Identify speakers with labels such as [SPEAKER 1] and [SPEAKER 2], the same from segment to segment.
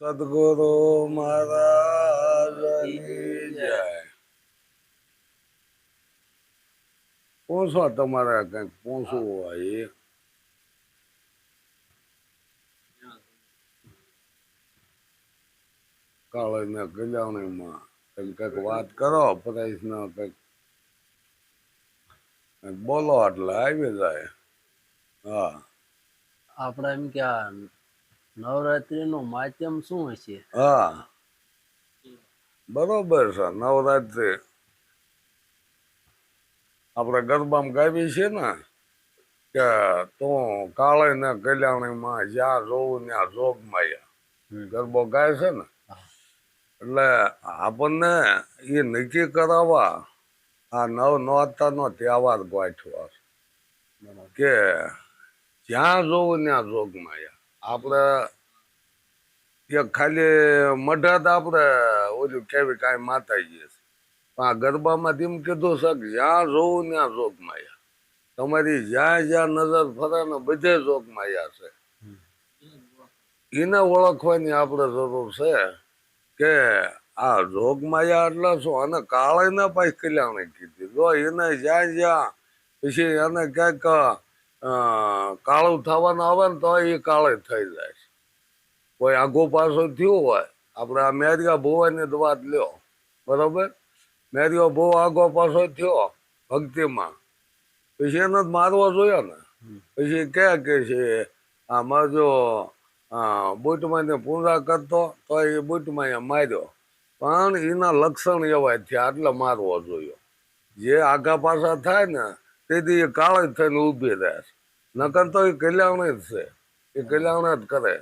[SPEAKER 1] સદગુરુ મહારાજની જય. પૂછો તમારે કંઈક પૂછવું હોય કાળીને કલ્યાણીમાં તમે કંઈક વાત કરો પ્રશ્ન કંઈક કંઈક. બોલો એટલે, આવી જાય. હા.
[SPEAKER 2] આપણે એમ કે આ નવરાત્રીનું માધ્યમ શું હશે?
[SPEAKER 1] હા. બરોબર છે નવરાત્રિ. આપણે ગરબામાં ગાવી છે ને કે તું કાળે ને કલ્યાણીમાં જ્યાં જોવું ત્યાં જોગ માયા ગરબો ગાય છે ને એટલે આપણને એ નક્કી કરાવવા આ નવ નોરતાનો તહેવાર ગોઠવા કે જ્યાં જોવું ત્યાં જોગ માયા આપણે એક ખાલી મઢત આપણે ઓલું કેવી કાંઈ માતાજી છે. પણ આ ગરબામાં તેમ કીધું છે કે જ્યાં જોવું ત્યાં જોગ માયા તમારી જ્યાં જ્યાં નજર ફરે ને બધે જોગ માયા છે. એને ઓળખવાની આપણે જરૂર છે કે આ જોગ માયા એટલે શું? અને કાળે પાછી કલ્યાણે કીધી. જો એને જ્યાં જ્યાં, પછી એને ક્યાંક કાળું થવાનું આવે ને તો એ કાળે થઈ જાય. છે કોઈ આગો પાછો થયું હોય આપણે આ મેરિયા ભુવાની જ વાત લ્યો. બરાબર? મેરિયો બહુ આગો પાછો થયો ભક્તિમાં. પછી એને જ મારવો જોયો ને. પછી કે કે છે આમાં જો બુટમાં પૂજા પૂરા કરતો તો એ બુટમાં માર્યો. પણ એના લક્ષણ એવા થયા એટલે મારવો જોયો. જે આગા પાછા થાય ને તેથી એ કાળે જ થઈને ઊભી રહે છે. નકર તો એ કલ્યાણ જ છે. એ કલ્યાણ જ કરે.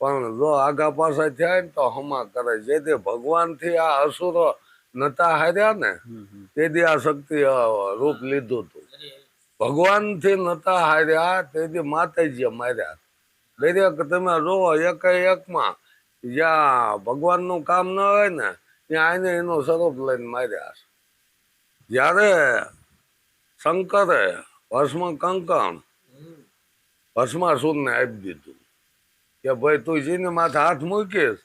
[SPEAKER 1] પણ જો આગા પાછા થયા ને તો હમા કરે. જેથી ભગવાનથી આ અસુરો નતા હાર્યા ને તેથી આ શક્તિ રૂપ લીધું હતું ભગવાનથી નતા હાર્યા તેથી માતાજીએ માર્યા. દરેક તમે જોવો એક એકમાં જ્યાં ભગવાનનું કામ ન હોય ને ત્યાં એને એનો સ્વરૂપ લઈને માર્યા છે. જ્યારે શંકરે ભસ્મ કંકણ ભસ્માસુરને આપી દીધું. કે ભાઈ તું જેની માથે હાથ મૂકીશ,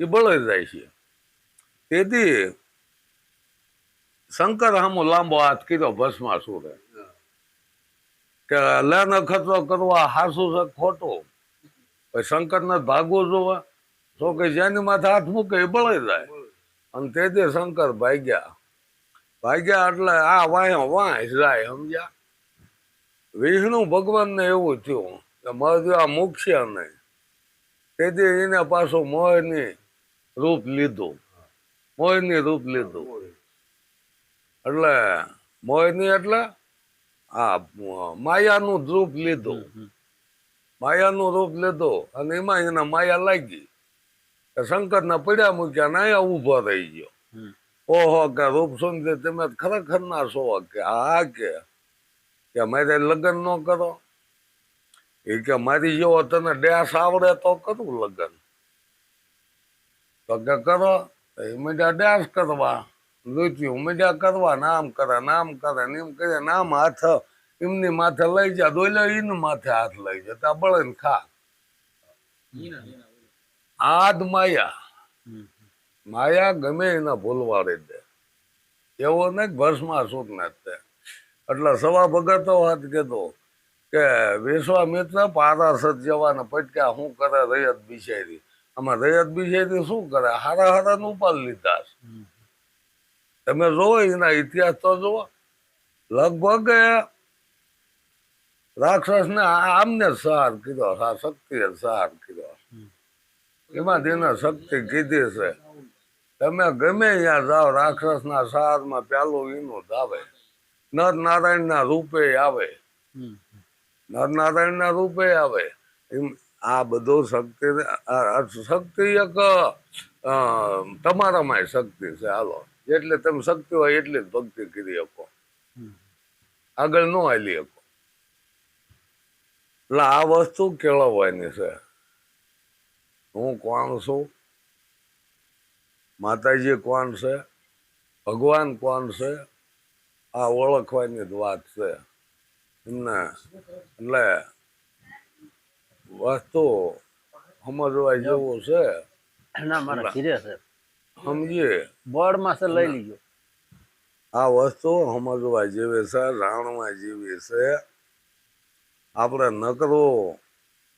[SPEAKER 1] એ બળી જાય છે. તેથી શંકર સામો લાંબો હાથ કર્યો ભસ્માસુરે. કે લેન ખતરો કરવા હાસુ છે ખોટો. શંકર શંકરને ભાગવું જોવા. તો કે જેની માથે હાથ મૂકે એ બળી જાય. અને તેથી શંકર ભાગ્યા. ભાગ્યા એટલે આ વાયો વાંચ જાય સમજ્યા? વિષ્ણુ ભગવાનને એવું થયું કે મારે આ મૂકશે નહીં. તેથી એને પાછું મોહની રૂપ લીધું. મોહની રૂપ લીધું. એટલે મોહની એટલે આ માયાનું રૂપ લીધું. માયાનું રૂપ લીધું અને એમાં એને માયા લાગી. શંકરના પડ્યા મૂક્યા ને અહીંયા ઊભો રહી ગયો. ઓહો કે રૂપ સુંદર તમે ખરેખર ના છો કે હા કે? કે મારે લગ્ન ન કરો? એ કે મારી જેવો તને ડેસ આવડે તો કરું લગ્ન. તો કે કરો મજા એ મીડિયા ડેસ કરવા. નૃત્ય મીડિયા કરવા નામ કરે નામ કરે ને એમ કરે નામ હાથ એમની માથે લઈ જા દોલે ઈન માથે હાથ લઈ જા ત્યાં બળે ને ખા. આદ માયા માયા ગમે એના ભૂલવાડી દે. એવો ને ભસ્મા સૂટ ને તે એટલે સવા ભગતો વાત કીધો કે વિશ્વામિત્ર પારાસત જવાના પટક્યા શું કરે રૈયત બિચારી આમાં રૈયત બિચારી શું કરે? હારા હારા નું ઉપાડ લીધા તમે જોવો એના ઇતિહાસ તો જુઓ લગભગ રાક્ષસ ને આમને સહાર કીધો શક્તિએ સહાર કીધો એમાં તેને શક્તિ કીધી છે. તમે ગમે ત્યાં જાઓ રાક્ષસના સારમાં એનું જ આવે નર નારાયણના રૂપે આવે. નરનારાયણના રૂપે આવે. એમ આ બધો શક્તિ શક્તિ એક તમારામાં શક્તિ છે હાલો. એટલે તમે શક્તિ હોય એટલી જ ભક્તિ કરી શકો. આગળ ન હાલી શકો. એટલે આ વસ્તુ કેળવવાની છે. હું કોણ છું? માતાજી કોણ છે? ભગવાન કોણ છે? આ ઓળખવાની જ વાત છે. એમને એટલે વસ્તુ સમજવા જેવું છે.
[SPEAKER 2] ના મારા ઘીરે છે.
[SPEAKER 1] સમજીએ.
[SPEAKER 2] બોર્ડમાં છે લઈ લીજો.
[SPEAKER 1] આ વસ્તુ સમજવા જેવી છે જાણવા જેવી છે. આપણે નકરો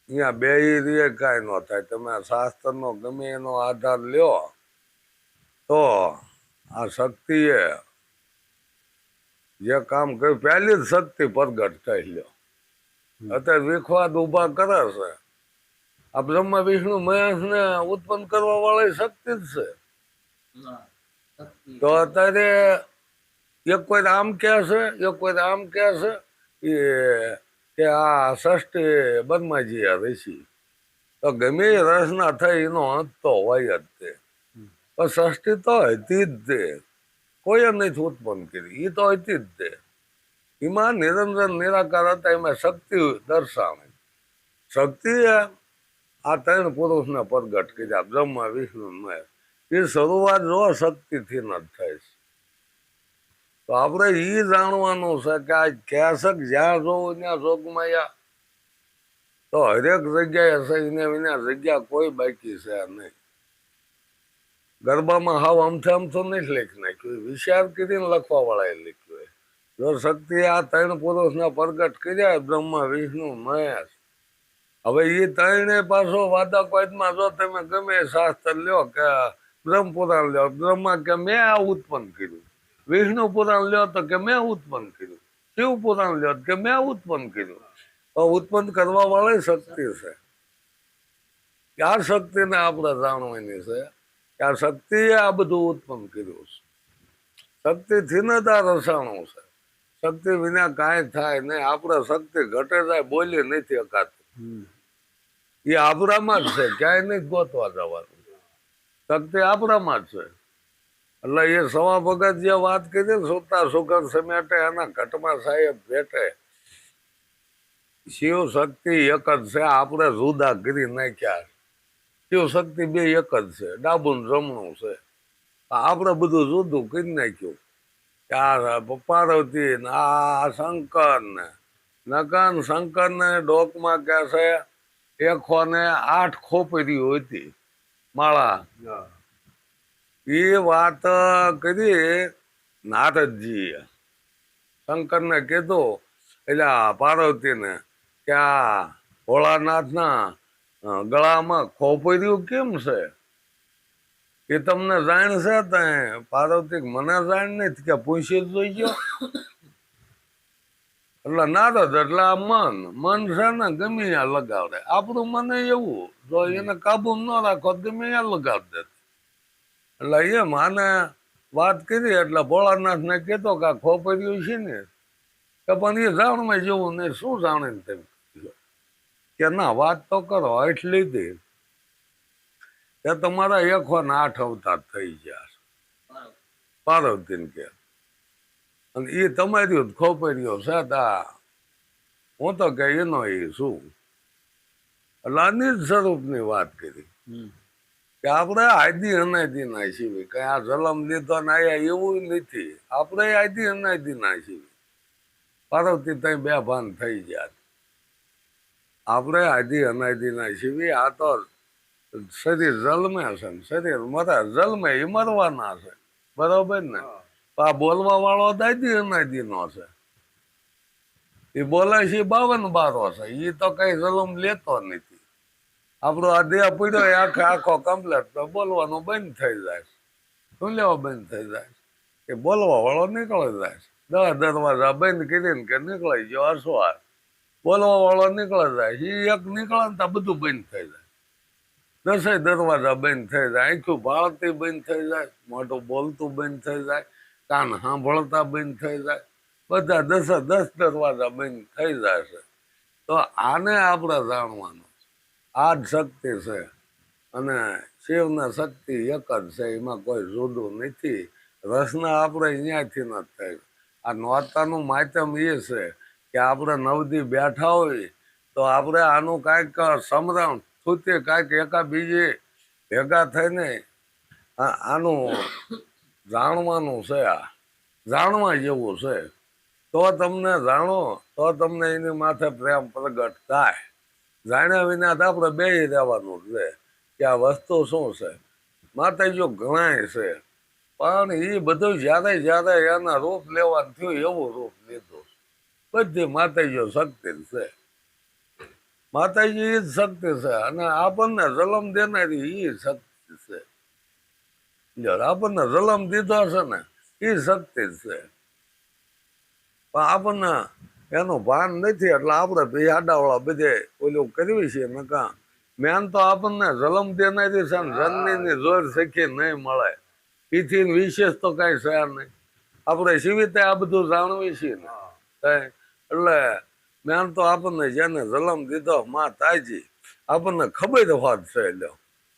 [SPEAKER 1] અહીંયા બે રીએ કાંઈ ન થાય. તમે શાસ્ત્રનો ગમે એનો આધાર લ્યો. તો આ શક્તિએ જે કામ કર્યું, પહેલી જ શક્તિ પ્રગટ થઈ લ્યો અત્યારે વિખવાદ ઊભા કરે છે. આ બ્રહ્મ, વિષ્ણુ, મહેશ ને ઉત્પન્ન કરવા વાળી શક્તિ જ છે. તો અત્યારે એક કોઈ આમ કે એક કોઈ આમ કહે છે, એ કે આ ષષ્ઠી બદમાજી ઋષિ. તો ગમે એ રચના થઈ એનો અંત તો હોય જ તે. પણ ષષ્ઠી તો હતી જ કોઈ નથી ઉત્પન્ન કરી. એ તો હતી જ એમાં નિરંજન નિરાકાર હતા, એમાં શક્તિ દર્શાવી. શક્તિએ આ ત્રણ પુરુષને પ્રગટ કર્યા. બ્રહ્મા, વિષ્ણુ મહેશ એ શરૂઆત જો શક્તિથી ન થાય છે. તો આપણે એ જાણવાનું છે કે આ ક્યાસક જ્યાં જોવું ત્યાં જોગમાં તો હરેક જગ્યાએ છે, એને વિના જગ્યા કોઈ બાકી છે નહીં. ગરબામાં હાવ અમથે અમથો નથી લખી નાખ્યું. વિચાર કરીને લખવા વાળાએ લખ્યું જો શક્તિ આ ત્રણ પુરુષને પ્રગટ કર્યા બ્રહ્મા વિષ્ણુ મહેશ. હવે એ ત્રણે પાછો વાદા જો તમે ગમે શાસ્ત્ર લ્યો કે બ્રહ્મ પુરાણ લ્યો, બ્રહ્મા કે મેં આ ઉત્પન્ન કર્યું. વિષ્ણુ પુરાણ લ્યો તો કે મેં ઉત્પન્ન કર્યું. શિવ પુરાણ લ્યો તો કે મેં ઉત્પન્ન કર્યું. તો ઉત્પન્ન કરવા વાળી શક્તિ છે. આ શક્તિને આપણે જાણવાની છે. કે આ શક્તિએ આ બધું ઉત્પન્ન કર્યું છે. શક્તિથી ને આ રસાણું છે. શક્તિ વિના કાંઈ થાય નહીં. આપણે શક્તિ ઘટે જાય બોલી નથી અકાતી. એ આપણામાં જ છે. ક્યાંય નહીં ગોતવા જવાનું. શક્તિ આપણામાં જ છે. એટલે એ સવા ભગત જે વાત કરી ને સુતા સુગર સમેટે એના ઘટમાં સાહેબ ભેટે. શિવ શક્તિ એક જ છે. આપણે જુદા કરી નાખ્યા. શિવ શક્તિ બે એક જ છે. ડાબું જમણું છે. આપણે બધું જુદું કરી નાખ્યું. આ પાર્વતી ને આ શંકર ને નકન શંકર ને ડોકમાં કે છે એકો ને આઠ ખોપરીઓ હતી. માળા. એ વાત કરી નારદજીએ. શંકરને કીધું એટલે આ પાર્વતીને કે આ ભોળાનાથના ગળામાં ખોપર્યું કેમ છે? એ તમને જાણ છે તે પાર્વતી મને જાણ નથી કે પૂછી જ ગયો. એટલે નારદ, એટલે આ મન. મન છે ને ગમે ત્યાં લગાવડે આપણું મને એવું. જો એને કાબુ ન રાખો ગમે ત્યાં લગાવી દે. એટલે એમ આને વાત કરી, એટલે ભોળાનાથ ને કહેતો કે આ ખોપર્યું છે ને, કે પણ એ જાણમાં જેવું નહીં શું જાણે ને તેમ. કે ના વાત તો કરો એટલી દે કે તમારા એકો ને આઠ અવતાર થઈ ગયા. પાર્વતીને કે. અને એ તમારી જ ખોપરીઓ છે તા હું તો કે એનો એ શું? એટલે અનિલ સ્વરૂપની વાત કરી. કે આપણે આદિ અનાદિ ના છીએ. કઈ આ જલમ લીધો ને આયા એવું નથી. આપણે આદિ અનાદિ ના છીએ. પાર્વતી તઈ બે ભાન થઈ ગયા આપણે આજી અનાદિ ના છીએ આ તો શરીર જલમે હશે ને શરીર મરે જલમે એ મરવાના છે. બરોબર ને? આ બોલવા વાળો દાદી અનાદિ નો છે. એ બોલે છે બાવન બારો છે. એ તો કઈ જલમ લેતો નથી. આપણો આ દેહ પીડ્યો એ આખે આખો કમ્પ્લેટ તો બોલવાનું બંધ થઈ જાય શું લેવા બંધ થઈ જાય એ બોલવા વાળો નીકળી જાય દર દરવાજા બંધ કરીને કે નીકળી ગયો અસવાર બોલવા વાળો નીકળી જાય. એ એક નીકળે ને બધું બંધ થઈ જાય. દસે દરવાજા બંધ થઈ જાય. આંખું ભાળતી બંધ થઈ જાય. મોઢું બોલતું બંધ થઈ જાય. કાન સાંભળતા બંધ થઈ જાય. બધા દસે દસ દરવાજા બંધ થઈ જાય છે. તો આને આપણે જાણવાનું આ જ શક્તિ છે. અને શિવના શક્તિ એક જ છે. એમાં કોઈ જુદું નથી. રસના આપણે અહીંયાથી ન થયું. આ નોતાનું માધ્યમ એ છે કે આપણે નવદી બેઠા હોય તો આપણે આનું કાંઈક સમરણ થૂતે કાંઈક એકા બીજે ભેગા થઈને આનું જાણવાનું છે આ. જાણવા જેવું છે. તો તમને જાણો, તો તમને એની માથે પ્રેમ પ્રગટ થાય. જાણ્યા વિના તો આપણે બે રહેવાનું છે કે આ વસ્તુ શું છે? માતાજીઓ ઘણાય છે. પણ એ બધું જ્યારે જ્યારે એના રૂપ લેવાનું થયું, એવું રૂપ લીધું. બધી માતાજીઓ શક્તિ છે. માતાજી એ જ શક્તિ છે અને આપણને જલમ દેનારી એ શક્તિ છે. આપણને જલમ દીધો છે ને એ શક્તિ છે. પણ આપણને એનું ભાન નથી એટલે આપણે બે બધે ઓલું કરવી છે નકા મેન તો આપણને જલમ દેનારી છે ને જનની જોર શીખી નહીં મળે. એથી વિશેષ તો કઈ છે નહીં. આપણે સીવીતે આ બધું જાણવી છીએ ને. કાંઈ એટલે મેન તો આપણને જેને જલમ દીધો માં તાજી આપણને ખબર વાત છે એટલે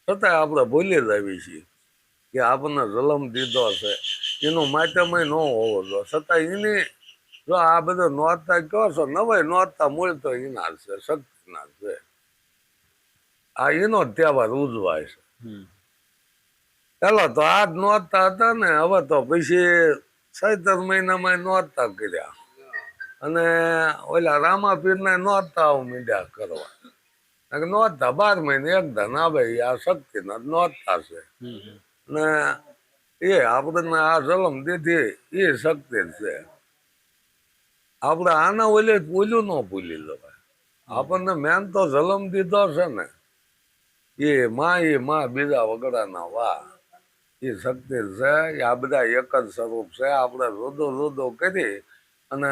[SPEAKER 1] છતાંય આપણે ભૂલી જ આવી છીએ કે આપણને જલમ દીધો છે. એનું માધ્યમય ન હોવો જોઈએ. છતાં એની જો આ બધો નોંધતા કહો છો નવાય નોંધતા મૂળ તો એના છે શક્તિના છે. આ એનો જ તહેવાર ઉજવાય છે. ચાલો તો આ જ નોંધતા હતા ને હવે તો પછી સૈતર મહિનામાં નોંધતા કર્યા. અને ઓલા રામાપીરને નોંધતા મીડ્યા કરવા. નોતા બાર મહિને એક ધન આવે આ શક્તિના જ છે. ને એ આપણને આ જલમ દીધી એ શક્તિ છે. આપણે આના ઓલે ઓલું ન ભૂલી લેવાય. આપણને મેન તો જલમ દીધો છે ને. એ માં એ માં બીજા વગડાના વા. એ શક્તિ છે આ બધા એક જ સ્વરૂપ છે. આપણે રોદો રોદો કરી અને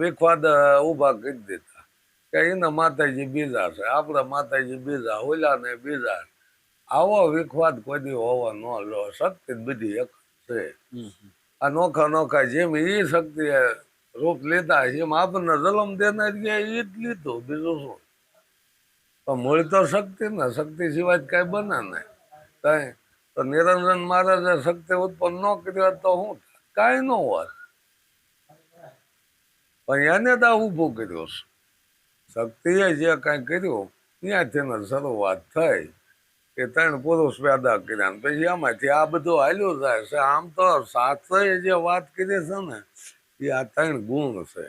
[SPEAKER 1] વિખવાદ ઊભા કરી દીધા. કે એના માતાજી બીજા છે. આપણા માતાજી બીજા ઓલા ને બીજા. આવો વિખવાદ કોઈ હોવા ન લો. શક્તિ બધી એક છે. આ નોખા નોખા જેમ એ શક્તિ રૂપ લીધા એમ આપણને જલમ દેનાર એ જ લીધું. બીજું શું? પણ મૂળ તો શક્તિ ને શક્તિ સિવાય કઈ બને ને કઈ? તો નિરંજન મહારાજે શક્તિ ઉત્પન્ન ન કરી હોત તો શું કાંઈ ન હોત પણ એને તો આ કર્યો છે શક્તિએ જે કાંઈ કર્યું, ત્યાંથી ને શરૂઆત થઈ. કે ત્રણ પુરુષ પેદા કર્યા ને પછી એમાંથી આ બધું હાલ્યું જાય છે. આમ તો શાસ્ત્રએ જે વાત કરી છે ને, એ આ ત્રણ ગુણ છે.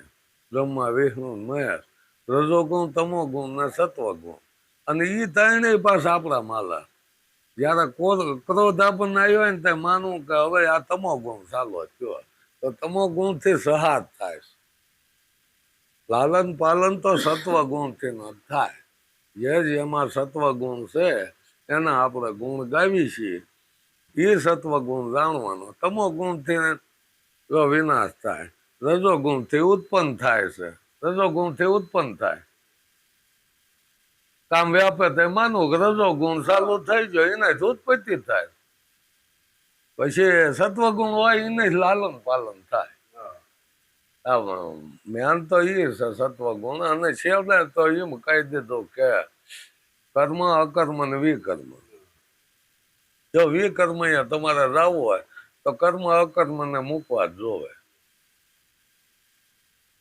[SPEAKER 1] બ્રહ્મા, વિષ્ણુ મહેશ રજો ગુણ તમો ગુણ ને સત્વ ગુણ અને એ ત્રણેય પાછા આપણા માલા. જ્યારે ક્રોધ આપણને આવ્યો હોય ને તે માનવું કે હવે આ તમો ગુણ ચાલો થયો તો તમો ગુણથી સહાર થાય છે. લાલન પાલન તો સત્વ ગુણથી ન થાય. જે એમાં સત્વ ગુણ છે, એના આપણે ગુણ ગાવી છીએ. એ સત્વ ગુણ જાણવાનો. તમો ગુણથી વિનાશ થાય, રજો ગુણથી ઉત્પન્ન થાય છે, રજો ગુણથી ઉત્પન્ન થાય. કામ વ્યાપે તે માનવું કે રજો ગુણ ચાલુ થઈ ગયો, એનાથી ઉત્પત્તિ થાય. પછી સત્વ ગુણ હોય એને લાલન પાલન થાય. મેન તો એ છે સત્વ ગુણ અને છેલ્લે તો એમ કહી કર્મ અકર્મ ને વિકર્મ. જો વિકર્મ અહીંયા તમારે જવું હોય, તો કર્મ અકર્મ મૂકવા જોવે.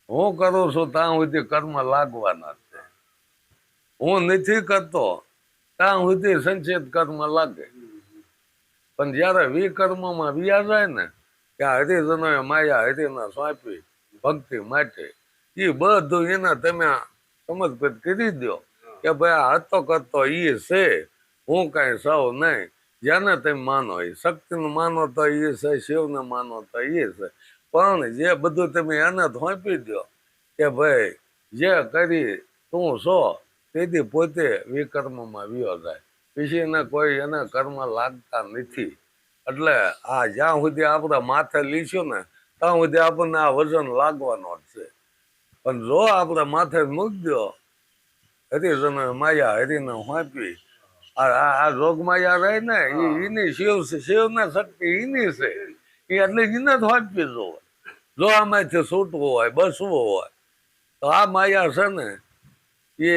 [SPEAKER 1] હું કરું છું ત્યાં સુધી કર્મ લાગવાના છે. હું નથી કરતો, ત્યાં સુધી સંચિત કર્મ લાગે. પણ જયારે વિકર્મમાં વ્યા જાય ને કે હરિજનોએ માયા હરિના સોંપી ભક્તિ માટે. એ બધું એના તમે સમજપત કરી દો કે ભાઈ આ હતો કરતો એ છે હું કઈ સૌ નહીં. જેને તમે માનો એ શક્તિને માનો તો એ છે શિવને માનો તો એ છે. પણ જે બધું તમે એને થોંપી દો કે ભાઈ જે કરી તું છો તેથી પોતે વિકર્મમાં વ્યો જાય. પછી એને કોઈ એને કર્મ લાગતા નથી. એટલે આ જ્યાં સુધી આપણે માથે લીશું ને ત્યાં સુધી આપણને આ વજન લાગવાનો જ છે. પણ જો આપણે માથે મૂકી હતી હરિજનો માયા હરિને ને આ જોગ માયા રહે ને એની શિવ શિવના શક્તિ એની છે. એ એટલે એને જ હોંપી જોવે જો આમાંથી છૂટવું હોય બસવું હોય તો આ માયા છે ને એ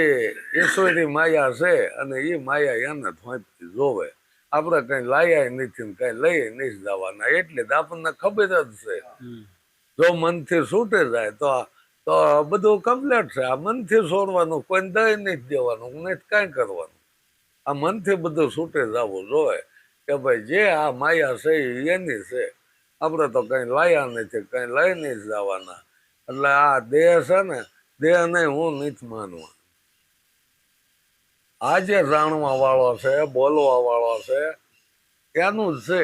[SPEAKER 1] ઈશ્વરી માયા છે અને એ માયા એને જ હોંપી જોવે. આપણે કઈ લાયા નથી કઈ લઈ નહીં જવાના. એટલે આપણને ખબર જ છે. જો મનથી છૂટે જાય તો તો બધું કમ્પ્લેટ છે. આ મનથી છોડવાનું કોઈ દય નથી દેવાનું નથી કાંઈ કરવાનું. આ મનથી બધું છૂટે જવું જોઈએ કે ભાઈ જે આ માયા છે એની છે. આપણે તો કઈ લાયા નથી કઈ લઈ નહીં જવાના. એટલે આ દેહ છે ને દેહ નહીં હું નથી માનવા આજે જાણવા વાળો છે, બોલવા વાળો છે, એનું જ છે.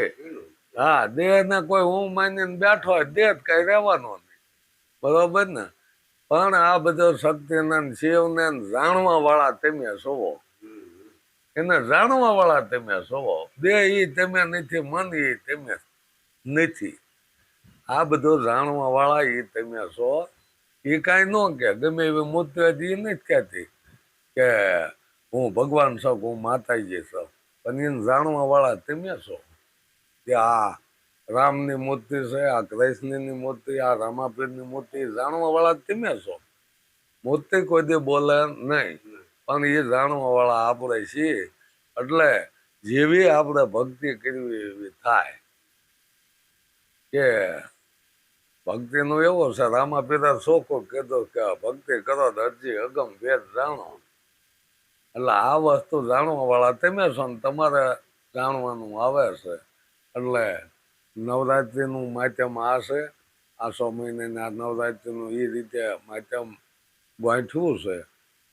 [SPEAKER 1] હા દેહ ને કોઈ હું માનીને બેઠો હોય, દેહ કઈ રહેવાનો નહીં. બરોબર ને? પણ આ બધો શક્તિને શિવને જાણવા વાળા તમે સોવો એને જાણવા વાળા તમે સોવો દેહ ઈ તમે નથી, મન ઈ તમે નથી. આ બધો જાણવા વાળા ઈ તમે છો. એ કાંઈ ન કે ગમે એવી મૂર્તિ હતી એ નથી કહેતી કે હું ભગવાન છો હું માતાજી છો. પણ એને જાણવા વાળા તમે છો કે આ રામની મૂર્તિ છે, આ કૃષ્ણની મૂર્તિ, આ રામાપીરની મૂર્તિ જાણવા વાળા તમે છો? મૂર્તિ કોઈ દે બોલે નહીં, પણ એ જાણવા વાળા આપણે છીએ. એટલે જેવી આપણે ભક્તિ કરવી એવી થાય. કે ભક્તિનો એવો છે, રામાપીરા શોખો કીધો કે ભક્તિ કરો દરજી અગમ ભેદ જાણો. એટલે આ વસ્તુ જાણવાવાળા તમે છો ને તમારે જાણવાનું આવે છે. એટલે નવરાત્રિનું માધ્યમ આ છે. આસો મહિનાની આ નવરાત્રિનું એ રીતે માધ્યમ ગોઠવું છે.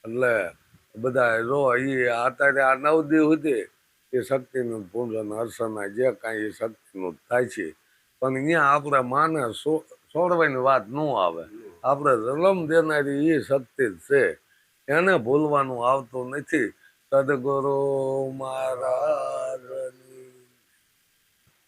[SPEAKER 1] એટલે બધા જો એ અત્યારે આ નવ દિવસ સુધી એ શક્તિનું પૂજન, અર્ચના, જે કાંઈ એ શક્તિનું થાય છે. પણ અહીંયા આપણે માને સો- છોડવાની વાત ન આવે. આપણે જન્મ દેનારી એ શક્તિ જ છે. એને ભૂલવાનું આવતું નથી. સદગુરુ મહારાજ